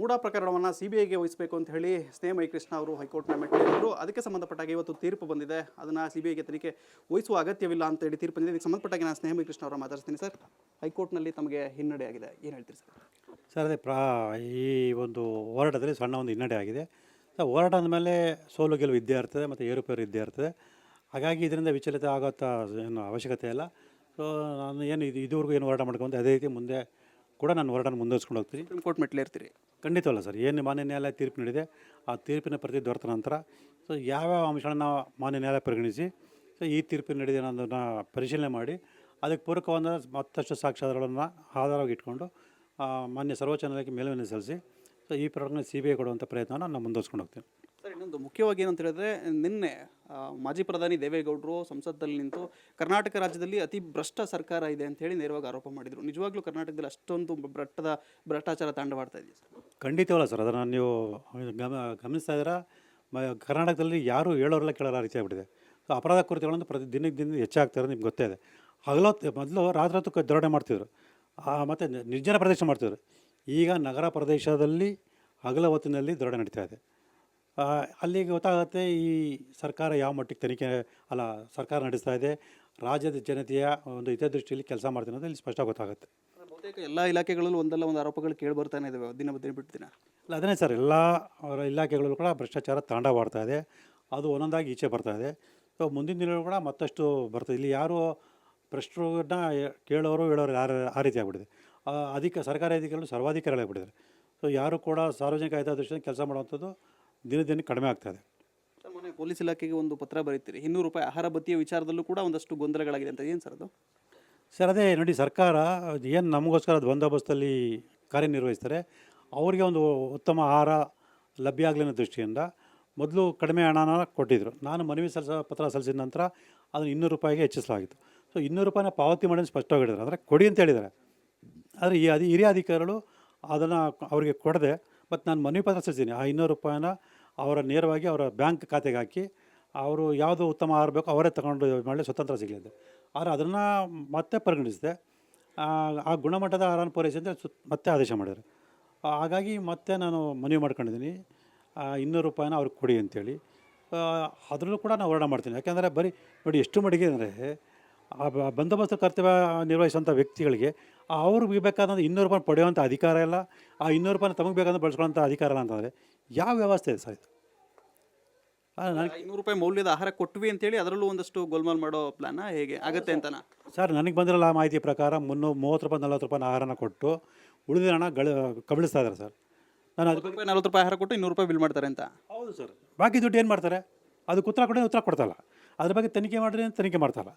ಮೂಡಾ ಪ್ರಕರಣವನ್ನು C B ಐಗೆ ವಹಿಸಬೇಕು ಅಂತ ಹೇಳಿ ಸ್ನೇಹ ಮೈಕೃಷ್ಣ ಅವರು ಹೈಕೋರ್ಟ್ನ ಮೆಟ್ಟಿದ್ರು ಅದಕ್ಕೆ ಸಂಬಂಧಪಟ್ಟಾಗಿ ಇವತ್ತು ತೀರ್ಪು ಬಂದಿದೆ. ಅದನ್ನು ಸಿ ಬಿ ಐಗೆ ತನಿಖೆ ವಹಿಸುವ ಅಗತ್ಯವಿಲ್ಲ ಅಂತ ಹೇಳಿ ತೀರ್ಪು ಬಂದಿದೆ. ಇದಕ್ಕೆ ಸಂಬಂಧಪಟ್ಟಾಗಿ ನಾನು ಸ್ನೇಹ ಮೈಕೃಷ್ಣ ಅವರ ಮಾತಾಡ್ತೀನಿ ಸರ್. ಹೈಕೋರ್ಟ್ನಲ್ಲಿ ತಮಗೆ ಹಿನ್ನಡೆ ಆಗಿದೆ. ಏನು ಹೇಳ್ತೀರಿ ಸರ್? ಸರ್ ಅದೇ ಪ್ರ ಈ ಒಂದು ಹೋರಾಟದಲ್ಲಿ ಸಣ್ಣ ಒಂದು ಹಿನ್ನಡೆ ಆಗಿದೆ. ಸೊ ಹೋರಾಟ ಅಂದಮೇಲೆ ಸೋಲು ಗೆಲುವು ಇದ್ದೇ ಇರ್ತದೆ ಮತ್ತು ಏರುಪೇರು ಇದ್ದೇ ಇರ್ತದೆ. ಹಾಗಾಗಿ ಇದರಿಂದ ವಿಚಲಿತ ಆಗೋತ್ತ ಏನು ಅವಶ್ಯಕತೆ ಇಲ್ಲ. ಸೊ ನಾನು ಏನು ಇದು ಇದುವರೆಗೂ ಏನು ಹೋರಾಟ ಮಾಡ್ಕೊಂಡು ಅದೇ ರೀತಿ ಮುಂದೆ ಕೂಡ ನಾನು ಹೋರಾಟನ ಮುಂದುವರ್ಸ್ಕೊಂಡು ಹೋಗ್ತೀನಿ. ಕೋರ್ಟ್ ಮೆಟ್ಲೇ ಇರ್ತೀರಿ ಖಂಡಿತವಲ್ಲ ಸರ್. ಏನು ಮಾನ್ಯ ನ್ಯಾಯಾಲಯ ತೀರ್ಪು ನೀಡಿದೆ, ಆ ತೀರ್ಪಿನ ಪ್ರತಿ ದೊರೆತ ನಂತರ, ಸೊ ಯಾವ್ಯಾವ ಅಂಶಗಳನ್ನ ಮಾನ್ಯ ನ್ಯಾಯಾಲಯ ಪರಿಗಣಿಸಿ, ಸೊ ಈ ತೀರ್ಪು ನೀಡಿದೆ ಅನ್ನೋದನ್ನು ಪರಿಶೀಲನೆ ಮಾಡಿ, ಅದಕ್ಕೆ ಪೂರಕವಾದ ಮತ್ತಷ್ಟು ಸಾಕ್ಷ್ಯಾಧಾರಗಳನ್ನು ಆಧಾರವಾಗಿ ಇಟ್ಕೊಂಡು ಮಾನ್ಯ ಸರ್ವೋಚ್ಚ ನ್ಯಾಯಾಲಯಕ್ಕೆ ಮೇಲ್ಮನವಿ ಸಲ್ಲಿಸಿ, ಸೊ ಈ ಪ್ರಕರಣ ಸಿ ಬಿ ಐ ಕೊಡುವಂಥ ಪ್ರಯತ್ನವನ್ನು ನಾನು ಮುಂದುವರ್ಸ್ಕೊಂಡು ಹೋಗ್ತೀನಿ. ಸರ್, ಇನ್ನೊಂದು ಮುಖ್ಯವಾಗಿ ಏನಂತ ಹೇಳಿದ್ರೆ, ನಿನ್ನೆ ಮಾಜಿ ಪ್ರಧಾನಿ ದೇವೇಗೌಡರು ಸಂಸತ್ತಲ್ಲಿ ನಿಂತು ಕರ್ನಾಟಕ ರಾಜ್ಯದಲ್ಲಿ ಅತಿ ಭ್ರಷ್ಟ ಸರ್ಕಾರ ಇದೆ ಅಂತ ಹೇಳಿ ನೇರವಾಗಿ ಆರೋಪ ಮಾಡಿದರು. ನಿಜವಾಗ್ಲೂ ಕರ್ನಾಟಕದಲ್ಲಿ ಅಷ್ಟೊಂದು ಭ್ರಷ್ಟದ, ಭ್ರಷ್ಟಾಚಾರ ತಾಂಡವಾಡ್ತಾ ಇದೆಯಾ ಸರ್? ಖಂಡಿತವಲ್ಲ ಸರ್, ಅದನ್ನು ನೀವು ಗಮ, ಗಮನಿಸ್ತಾ ಇದ್ದೀರಾ? ಕರ್ನಾಟಕದಲ್ಲಿ ಯಾರು ಹೇಳೋರೆಲ್ಲ ಕೇಳೋರ ರೀತಿ ಸೊ, ಅಪರಾಧ ಕೃತ್ಯಗಳನ್ನು ಪ್ರತಿ ದಿನಕ್ಕೆ ದಿನ ಹೆಚ್ಚಾಗ್ತಾ ಇರೋದು ನಿಮ್ಗೆ ಗೊತ್ತೇ ಇದೆ. ಹಗಲೊತ್ತು ಮೊದಲು ರಾತ್ರಿ ದರೋಡೆ ಮಾಡ್ತಿದ್ರು. ಮತ್ತು ನಿರ್ಜನ ಪ್ರದೇಶ ಮಾಡ್ತಿದ್ರು. ಈಗ ನಗರ ಪ್ರದೇಶದಲ್ಲಿ ಹಗಲ ಹೊತ್ತಿನಲ್ಲಿ ದರೋಡೆ ನಡೀತಾ ಇದೆ. ಆ, ಅಲ್ಲಿಗೆ ಗೊತ್ತಾಗುತ್ತೆ ಈ ಸರ್ಕಾರ ಯಾವ ಮಟ್ಟಿಗೆ ತನಿಖೆ ಅಲ್ಲ ಸರ್ಕಾರ ನಡೆಸ್ತಾ ಇದೆ. ರಾಜ್ಯದ ಜನತೆಯ ಒಂದು ಹಿತದೃಷ್ಟಿಯಲ್ಲಿ ಕೆಲಸ ಮಾಡ್ತೀನಿ ಅಂತ ಇಲ್ಲಿ ಸ್ಪಷ್ಟ ಗೊತ್ತಾಗುತ್ತೆ. ಬಹುತೇಕ ಎಲ್ಲ ಇಲಾಖೆಗಳಲ್ಲೂ ಒಂದಲ್ಲ ಒಂದು ಆರೋಪಗಳು ಕೇಳಿ ಬರ್ತಾನೆ ಇದಾವೆ. ದಿನ ದಿನ ಬಿಟ್ಟು ದಿನ. ಅಲ್ಲ ಅದನ್ನೇ ಸರ್ ಎಲ್ಲ ಅವರ ಇಲಾಖೆಗಳಲ್ಲೂ ಕೂಡ ಭ್ರಷ್ಟಾಚಾರ ತಾಂಡವಾಡ್ತಾ ಇದೆ. ಅದು ಒಂದೊಂದಾಗಿ ಈಚೆ ಬರ್ತಾ ಇದೆ. ಸೊ ಮುಂದಿನ ದಿನಗಳು ಕೂಡ ಮತ್ತಷ್ಟು ಬರ್ತದೆ ಇಲ್ಲಿ ಯಾರು ಭ್ರಷ್ಟರನ್ನ ಕೇಳೋರು ಹೇಳೋರು ಯಾರು ಆ ರೀತಿ ಆಗ್ಬಿಟ್ಟಿದೆ. ಅಧಿಕ ಸರ್ಕಾರಿ ಅಧಿಕಾರಿಗಳು ಸರ್ವಾಧಿಕಾರಿಗಳಾಗ್ಬಿಟ್ಟಿದ್ದಾರೆ. ಸೊ ಯಾರು ಕೂಡ ಸಾರ್ವಜನಿಕ ಹಿತದೃಷ್ಟಿಯಿಂದ ಕೆಲಸ ಮಾಡುವಂಥದ್ದು ದಿನ ದಿನ ಕಡಿಮೆ ಆಗ್ತಾ ಇದೆ. ಸರ್ ಮೊನ್ನೆ ಪೊಲೀಸ್ ಇಲಾಖೆಗೆ ಒಂದು ಪತ್ರ ಬರೀತೀರಿ. ಇನ್ನೂರು ರೂಪಾಯಿ ಆಹಾರ ಭತ್ತಿಯ ವಿಚಾರದಲ್ಲೂ ಕೂಡ ಒಂದಷ್ಟು ಗೊಂದಲಗಳಾಗಿದೆ ಅಂತ ಏನು ಸರ್ ಅದು? ಸರ್ ಅದೇ ನೋಡಿ ಸರ್ಕಾರ ಏನು ನಮಗೋಸ್ಕರ ಅದು ಬಂದೋಬಸ್ತಲ್ಲಿ ಕಾರ್ಯನಿರ್ವಹಿಸ್ತಾರೆ ಅವರಿಗೆ ಒಂದು ಉತ್ತಮ ಆಹಾರ ಲಭ್ಯ ಆಗಲಿ ಅನ್ನೋ ದೃಷ್ಟಿಯಿಂದ ಮೊದಲು ಕಡಿಮೆ ಹಣನ ಕೊಟ್ಟಿದ್ದರು ನಾನು ಮನವಿ ಸಲ್ಲಿಸ ಪತ್ರ ಸಲ್ಲಿಸಿದ ನಂತರ ಅದನ್ನು ಇನ್ನೂರು ರೂಪಾಯಿಗೆ ಹೆಚ್ಚಿಸಲಾಗಿತ್ತು. ಸೊ ಇನ್ನೂರು ರೂಪಾಯಿನ ಪಾವತಿ ಮಾಡಿ ಸ್ಪಷ್ಟವಾಗಿ ಹೇಳಿದ್ರು ಅಂದರೆ ಕೊಡಿ ಅಂತ ಹೇಳಿದ್ದಾರೆ. ಆದರೆ ಈ ಅಧಿ ಹಿರಿಯ ಅಧಿಕಾರಿಗಳು ಅದನ್ನು ಅವರಿಗೆ ಕೊಡದೆ ಮತ್ತು ನಾನು ಮನವಿ ಪತ್ರ ಸಲ್ಲಿಸಿದ್ದೀನಿ ಆ ಇನ್ನೂರು ರೂಪಾಯಿನ ಅವರ ನೇರವಾಗಿ ಅವರ ಬ್ಯಾಂಕ್ ಖಾತೆಗೆ ಹಾಕಿ ಅವರು ಯಾವುದು ಉತ್ತಮ ಆಹಾರ ಬೇಕೋ ಅವರೇ ತಗೊಂಡು ಮಾಡಲಿ ಸ್ವತಂತ್ರ ಸಿಗಲಿದೆ. ಆದರೆ ಅದನ್ನು ಮತ್ತೆ ಪರಿಗಣಿಸಿದೆ. ಆ ಗುಣಮಟ್ಟದ ಆಹಾರನ ಪೂರೈಸಿ ಅಂತ ಮತ್ತೆ ಆದೇಶ ಮಾಡಿದ್ರು. ಹಾಗಾಗಿ ಮತ್ತೆ ನಾನು ಮನವಿ ಮಾಡ್ಕೊಂಡಿದ್ದೀನಿ ಇನ್ನೂರು ರೂಪಾಯಿನ ಅವ್ರಿಗೆ ಕೊಡಿ ಅಂತೇಳಿ. ಅದರಲ್ಲೂ ಕೂಡ ನಾನು ಹೋರಾಟ ಮಾಡ್ತೀನಿ. ಯಾಕೆಂದರೆ ಬರೀ ನೋಡಿ ಎಷ್ಟು ಮಡಿಗೆ ಅಂದರೆ ಆ ಬಂದೋಬಸ್ತ್ ಕರ್ತವ್ಯ ನಿರ್ವಹಿಸುವಂಥ ವ್ಯಕ್ತಿಗಳಿಗೆ ಅವ್ರಿಗೆ ಬೇಕಾದಂಥ ಇನ್ನೂರು ರೂಪಾಯಿ ಪಡೆಯುವಂಥ ಅಧಿಕಾರ ಇಲ್ಲ. ಆ ಇನ್ನೂರು ರೂಪಾಯಿ ತಮಗೆ ಬೇಕಾದಂಥ ಬಳಸ್ಕೊಳ್ಳೋಂಥ ಅಧಿಕಾರ ಇಲ್ಲ ಅಂತಂದರೆ ಯಾವ ವ್ಯವಸ್ಥೆ ಇದೆ ಸರ್ ಇದು? ಇನ್ನೂರು ರೂಪಾಯಿ ಮೌಲ್ಯದ ಆಹಾರ ಕೊಟ್ವಿ ಅಂತೇಳಿ ಅದರಲ್ಲೂ ಒಂದಷ್ಟು ಗೋಲ್ಮಾಲ್ ಮಾಡೋ ಪ್ಲಾನ ಹೇಗೆ? ಆಗುತ್ತೆ ಅಂತ ಸರ್ ನನಗೆ ಬಂದಿರಲ್ಲ ಆ ಮಾಹಿತಿ ಪ್ರಕಾರ ಮುನ್ನೂರು ಮೂವತ್ತು ರೂಪಾಯಿ ನಲ್ವತ್ತು ರೂಪಾಯಿ ಆಹಾರನ ಕೊಟ್ಟು ಉಳಿದ ಹಣ ಗಳ ಕಬಳಿಸ್ತಾ ಇದ್ದಾರೆ ಸರ್. ನಾನು ಅದು ರೂಪಾಯಿ ನಲ್ವತ್ತು ರೂಪಾಯಿ ಆಹಾರ ಕೊಟ್ಟು ಇನ್ನೂರು ರೂಪಾಯಿ ಬಿಲ್ ಮಾಡ್ತಾರೆ ಅಂತ? ಹೌದು ಸರ್. ಬಾಕಿ ದುಡ್ಡು ಏನು ಮಾಡ್ತಾರೆ? ಅದಕ್ಕೆ ಉತ್ತರ ಕೊಡಿ ಉತ್ತರ ಕೊಡ್ತಲ್ಲ. ಅದ್ರ ಬಗ್ಗೆ ತನಿಖೆ ಮಾಡಿದ್ರೆ ತನಿಖೆ ಮಾಡ್ತಾರಲ್ಲ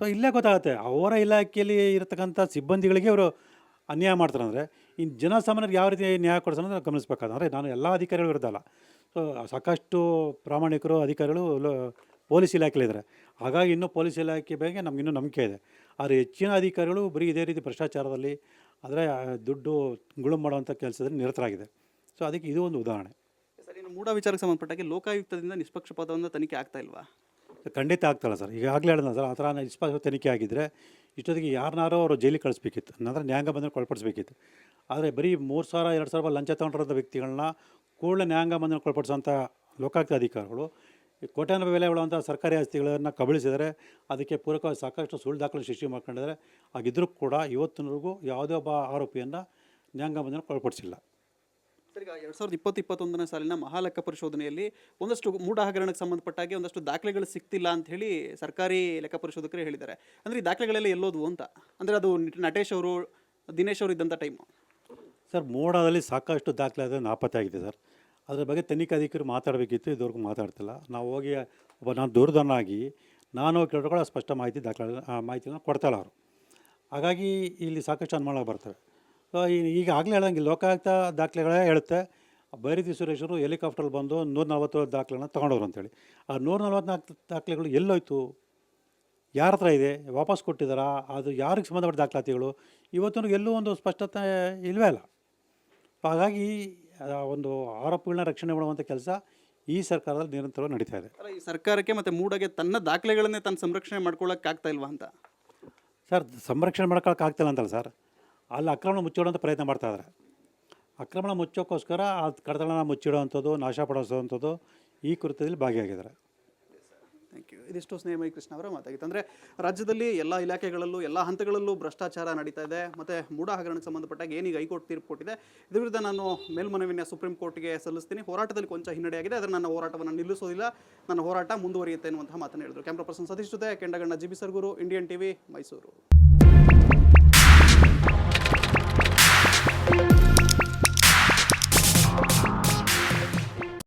ಸೊ ಇಲ್ಲೇ ಗೊತ್ತಾಗುತ್ತೆ. ಅವರ ಇಲಾಖೆಯಲ್ಲಿ ಇರತಕ್ಕಂಥ ಸಿಬ್ಬಂದಿಗಳಿಗೆ ಅವರು ಅನ್ಯಾಯ ಮಾಡ್ತಾರೆ ಅಂದರೆ ಇನ್ನು ಜನಸಾಮಾನ್ಯರಿಗೆ ಯಾವ ರೀತಿ ನ್ಯಾಯ ಕೊಡಿಸೋದು ಗಮನಿಸಬೇಕಾದ್ರೆ ನಾನು ಎಲ್ಲ ಅಧಿಕಾರಿಗಳು ಇರೋದಲ್ಲ ಸೊ ಸಾಕಷ್ಟು ಪ್ರಾಮಾಣಿಕರು, ಅಧಿಕಾರಿಗಳು ಪೊಲೀಸ್ ಇಲಾಖೆಯಲ್ಲಿದ್ದಾರೆ. ಹಾಗಾಗಿ ಇನ್ನೂ ಪೊಲೀಸ್ ಇಲಾಖೆ ಬಗ್ಗೆ ನಮ್ಗೆ ಇನ್ನೂ ನಂಬಿಕೆ ಇದೆ. ಆದರೆ ಹೆಚ್ಚಿನ ಅಧಿಕಾರಿಗಳು ಬರೀ ಇದೇ ರೀತಿ ಭ್ರಷ್ಟಾಚಾರದಲ್ಲಿ ಅಂದರೆ ದುಡ್ಡು ಗುಳು ಮಾಡುವಂಥ ಕೆಲಸದಲ್ಲಿ ನಿರತರಾಗಿದೆ. ಸೊ ಅದಕ್ಕೆ ಇದು ಒಂದು ಉದಾಹರಣೆ. ಸರ್, ಇನ್ನು ಮೂಢ ವಿಚಾರಕ್ಕೆ ಸಂಬಂಧಪಟ್ಟಾಗೆ ಲೋಕಾಯುಕ್ತದಿಂದ ನಿಷ್ಪಕ್ಷಪಾತವನ್ನು ತನಿಖೆ ಆಗ್ತಾ ಇಲ್ವಾ? ಖಂಡಿತ ಆಗ್ತಲ್ಲ ಸರ್. ಈಗಾಗಲೇ ಹೇಳಿದ ಸರ್, ಆ ಥರ ನಿಷ್ಪಕ್ಷ ತನಿಖೆ ಆಗಿದ್ದರೆ ಇಷ್ಟೊತ್ತಿಗೆ ಯಾರನ್ನಾರೋ ಅವರು ಜೈಲಿಗೆ ಕಳಿಸ್ಬೇಕಿತ್ತು. ನಂತರ ನ್ಯಾಯಾಂಗ ಬಂಧನ ಒಳಪಡಿಸ್ಬೇಕಿತ್ತು ಆದರೆ ಬರೀ ಮೂರು ಸಾವಿರ, ಎರಡು ಸಾವಿರ ಲಂಚ ತಗೊಂಡಿರೋ ವ್ಯಕ್ತಿಗಳನ್ನ ಕೂಡಲೇ ನ್ಯಾಯಾಂಗ ಬಂಧನ ಒಳಪಡಿಸೋಂಥ ಲೋಕಾಯುಕ್ತ ಅಧಿಕಾರಿಗಳು ಕೋಟ್ಯಾನ ಬೆಲೆ ಉಳುವಂಥ ಸರ್ಕಾರಿ ಆಸ್ತಿಗಳನ್ನು ಕಬಳಿಸಿದರೆ ಅದಕ್ಕೆ ಪೂರಕವಾಗಿ ಸಾಕಷ್ಟು ಸುಳ್ಳು ದಾಖಲೆ ಸೃಷ್ಟಿ ಮಾಡ್ಕೊಂಡಿದ್ದಾರೆ. ಆಗಿದ್ದರೂ ಕೂಡ ಇವತ್ತಿನವರೆಗೂ ಯಾವುದೇ ಒಬ್ಬ ಆರೋಪಿಯನ್ನು ನ್ಯಾಯಾಂಗ ಬಂಧನ ಒಳಪಡಿಸಿಲ್ಲ ಸರ್ ಎರಡು ಸಾವಿರದ ಇಪ್ಪತ್ತು ಇಪ್ಪತ್ತೊಂದನೇ ಸಾಲಿನ ಮಹಾಲೆಕ್ಕ ಪರಿಶೋಧನೆಯಲ್ಲಿ ಒಂದಷ್ಟು ಮೂಢ ಹಗರಣಕ್ಕೆ ಸಂಬಂಧಪಟ್ಟಾಗೆ ಒಂದಷ್ಟು ದಾಖಲೆಗಳು ಸಿಕ್ತಿಲ್ಲ ಅಂತ ಹೇಳಿ ಸರ್ಕಾರಿ ಲೆಕ್ಕ ಪರಿಶೋಧಕರು ಹೇಳಿದ್ದಾರೆ. ಅಂದರೆ ಈ ದಾಖಲೆಗಳೆಲ್ಲ ಎಲ್ಲೋದು ಅಂತ? ಅಂದರೆ ಅದು ನಟೇಶ್ ಅವರು, ದಿನೇಶ್ ಅವರು ಇದ್ದಂಥ ಟೈಮು ಸರ್, ಮೋಡದಲ್ಲಿ ಸಾಕಷ್ಟು ದಾಖಲೆ ನಾಪತ್ತೆ ಆಗಿದೆ ಸರ್. ಅದ್ರ ಬಗ್ಗೆ ತನಿಖಾಧಿಕಾರಿ ಮಾತಾಡಬೇಕಿತ್ತು, ಇದುವರೆಗೂ ಮಾತಾಡ್ತಿಲ್ಲ. ನಾವು ಹೋಗಿ, ಒಬ್ಬ ನಾನು ದೂರದನ್ನಾಗಿ ನಾನು ಕೇಳಿಕೊಳ್ಳೋ ಸ್ಪಷ್ಟ ಮಾಹಿತಿ ದಾಖಲೆ ಮಾಹಿತಿಯನ್ನು ಕೊಡ್ತಾಯಿಲ್ಲ ಅವರು. ಹಾಗಾಗಿ ಇಲ್ಲಿ ಸಾಕಷ್ಟು ಅನುಮಾನ ಬರ್ತವೆ. ಈಗ ಆಗಲೇ ಹೇಳ್ದಂಗೆ ಲೋಕಾಯುಕ್ತ ದಾಖಲೆಗಳೇ ಹೇಳುತ್ತೆ. ಬೈರತಿ ಸುರೇಶರು ಹೆಲಿಕಾಪ್ಟರ್ ಬಂದು ನೂರ ನಲ್ವತ್ತು ದಾಖಲೆಗಳನ್ನ ತೊಗೊಂಡವ್ರು ಅಂತೇಳಿ. ಆ ನೂರ ನಲ್ವತ್ನಾಲ್ಕು ದಾಖಲೆಗಳು ಎಲ್ಲೋಯ್ತು? ಯಾರ ಹತ್ರ ಇದೆ? ವಾಪಸ್ ಕೊಟ್ಟಿದ್ದಾರಾ ಅದು ಯಾರಿಗೆ ಸಂಬಂಧಪಟ್ಟ ದಾಖಲಾತಿಗಳು? ಇವತ್ತಿನ ಎಲ್ಲೂ ಒಂದು ಸ್ಪಷ್ಟತೆ ಇಲ್ಲವೇ ಇಲ್ಲ. ಹಾಗಾಗಿ ಒಂದು ಆರೋಪಗಳನ್ನ ರಕ್ಷಣೆ ಮಾಡುವಂಥ ಕೆಲಸ ಈ ಸರ್ಕಾರದಲ್ಲಿ ನಿರಂತರವಾಗಿ ನಡೀತಾ ಇದೆ. ಈ ಸರ್ಕಾರಕ್ಕೆ ಮತ್ತು ಮೂಡಗೆ ತನ್ನ ದಾಖಲೆಗಳನ್ನೇ ತನ್ನ ಸಂರಕ್ಷಣೆ ಮಾಡ್ಕೊಳ್ಳೋಕೆ ಆಗ್ತಾ ಇಲ್ವಾ ಅಂತ? ಸರ್ ಸಂರಕ್ಷಣೆ ಮಾಡ್ಕೊಳಕ್ಕೆ ಆಗ್ತಿಲ್ಲ ಅಂತಲ್ಲ ಸರ್. ಅಲ್ಲಿ ಅಕ್ರಮಣ ಮುಚ್ಚಿಡುವಂಥ ಪ್ರಯತ್ನ ಮಾಡ್ತಾ ಇದ್ದಾರೆ ಆಕ್ರಮಣ ಮುಚ್ಚೋಕ್ಕೋಸ್ಕರ ಆ ಕಡತಗಳನ್ನ ಮುಚ್ಚಿಡೋವಂಥದ್ದು, ನಾಶ ಪಡಿಸೋವಂಥದ್ದು ಈ ಕೃತ್ಯದಲ್ಲಿ ಭಾಗಿಯಾಗಿದ್ದಾರೆ. ಥ್ಯಾಂಕ್ ಯು ಇದಿಷ್ಟು ಸ್ನೇಹಮಯಿ ಕೃಷ್ಣ ಅವರ ಮಾತಾಗಿತ್ತು. ಅಂದರೆ ರಾಜ್ಯದಲ್ಲಿ ಎಲ್ಲ ಇಲಾಖೆಗಳಲ್ಲೂ, ಎಲ್ಲ ಹಂತಗಳಲ್ಲೂ ಭ್ರಷ್ಟಾಚಾರ ನಡೀತಾ ಇದೆ. ಮತ್ತು ಮೂಢ ಹಗರಣಕ್ಕೆ ಸಂಬಂಧಪಟ್ಟಾಗ ಏನೀಗ ಹೈಕೋರ್ಟ್ ತೀರ್ಪು ಕೊಟ್ಟಿದೆ. ಇದ್ರ ವಿರುದ್ಧ ನಾನು ಮೇಲ್ಮನವಿನ ಸುಪ್ರೀಂ ಕೋರ್ಟ್ಗೆ ಸಲ್ಲಿಸ್ತೀನಿ. ಹೋರಾಟದಲ್ಲಿ ಕೊಂಚ ಹಿನ್ನಡೆಯಾಗಿದೆ ಆದರೆ ನನ್ನ ಹೋರಾಟವನ್ನು ನಿಲ್ಲಿಸೋದಿಲ್ಲ. ನನ್ನ ಹೋರಾಟ ಮುಂದುವರಿಯುತ್ತೆ ಅನ್ನುವಂತಹ ಮಾತನ್ನು ಹೇಳಿದರು. ಕ್ಯಾಮ್ರಾ ಪರ್ಸನ್ ಸತೀಶ್ ಜೊತೆ Kendaganna G B Sargur Indian TV Mysuru